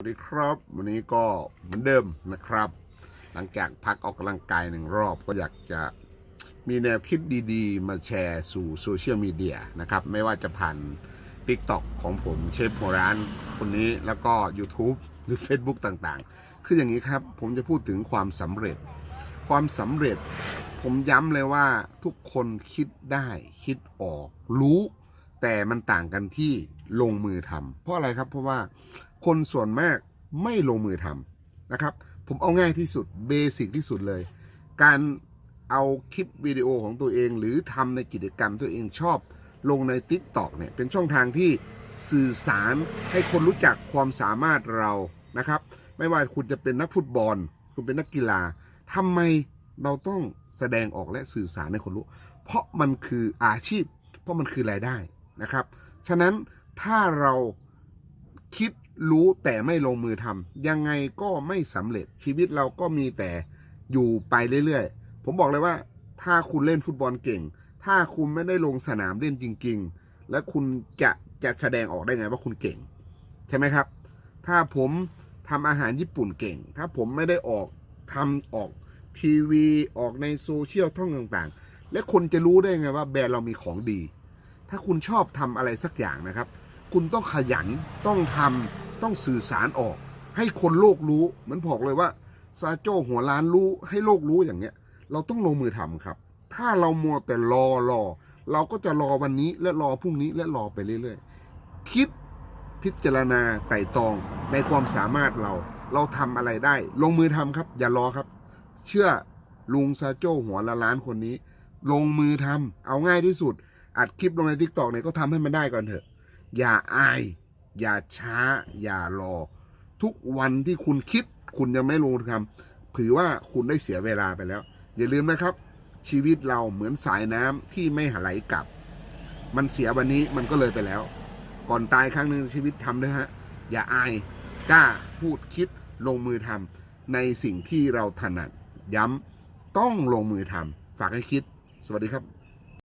สวัสดีครับ วันนี้ก็เหมือนเดิมนะครับ หลังจากพักออกกำลังกายหนึ่งรอบก็อยากจะมีแนวคิดดีๆ มาแชร์สู่โซเชียลมีเดียนะครับ ไม่ว่าจะผ่าน TikTok ของผมเชฟโมร้านคนนี้แล้วก็ YouTube หรือ Facebook ต่างๆ คืออย่างนี้ครับ ผมจะพูดถึงความสำเร็จ ความสำเร็จ ผมย้ำเลยว่าทุกคนคิดได้คิดออกรู้ แต่มันต่างกันที่ลงมือทำเพราะอะไรครับเพราะว่า คนส่วนมากไม่ลงมือทำนะครับ ผมเอาง่ายที่สุดเบสิกที่สุดเลย การเอาคลิปวิดีโอของตัวเอง หรือทำในกิจกรรมตัวเองชอบลงใน t ิ k t o k เนี่ยเป็นช่องทางที่สื่อสารให้คนรู้จักความสามารถเรานะครับ ไม่ว่าคุณจะเป็นนักฟุตบอล คุณเป็นนักกีฬาทำไมเราต้องแสดงออกและสื่อสารให้คนรู้ เพราะมันคืออาชีพ เพราะมันคือรายได้นะครับ ฉะนั้นถ้าเราคิด รู้แต่ไม่ลงมือทำยังไงก็ไม่สำเร็จชีวิตเราก็มีแต่อยู่ไปเรื่อยๆ ผมบอกเลยว่า ถ้าคุณเล่นฟุตบอลเก่ง ถ้าคุณไม่ได้ลงสนามเล่นจริง ๆ และคุณจะจะแสดงออกได้ไงว่าคุณเก่ง ใช่ไหมครับ ถ้าผมทำอาหารญี่ปุ่นเก่ง ถ้าผมไม่ได้ออกทำออกทีวีออกในโซเชียลท่องต่างๆ และคนจะรู้ได้ไงว่าแบรนด์เรามีของดี ถ้าคุณชอบทำอะไรสักอย่างนะครับ คุณต้องขยันต้องทำ ต้องสื่อสารออก ให้คนโลกรู้ เหมือนบอกเลยว่าซาโจหัวล้านรู้ให้โลกรู้อย่างเนี้ย เราต้องลงมือทำครับ ถ้าเรามัวแต่รอรอ เราก็จะรอวันนี้และรอพรุ่งนี้และรอไปเรื่อยๆ คิดพิจารณาไต่ตองในความสามารถเรา เราทำอะไรได้ ลงมือทำครับ อย่ารอครับ เชื่อลุงซาโจหัวละล้านคนนี้ ลงมือทำเอาง่ายที่สุด อัดคลิปลงในทิกตอกเนี่ยก็ทำให้มันได้ก่อนเถอะ อย่าอาย อย่าช้า อย่ารอ ทุกวันที่คุณคิด คุณยังไม่ลงมือทำถือว่าคุณได้เสียเวลาไปแล้ว อย่าลืมนะครับ ชีวิตเราเหมือนสายน้ำที่ไม่ไหลกลับ มันเสียวันนี้มันก็เลยไปแล้ว ก่อนตายครั้งหนึ่งชีวิตทำด้วยฮะ อย่าอายกล้าพูดคิดลงมือทำในสิ่งที่เราถนัดย้ำต้องลงมือทำฝากให้คิด สวัสดีครับ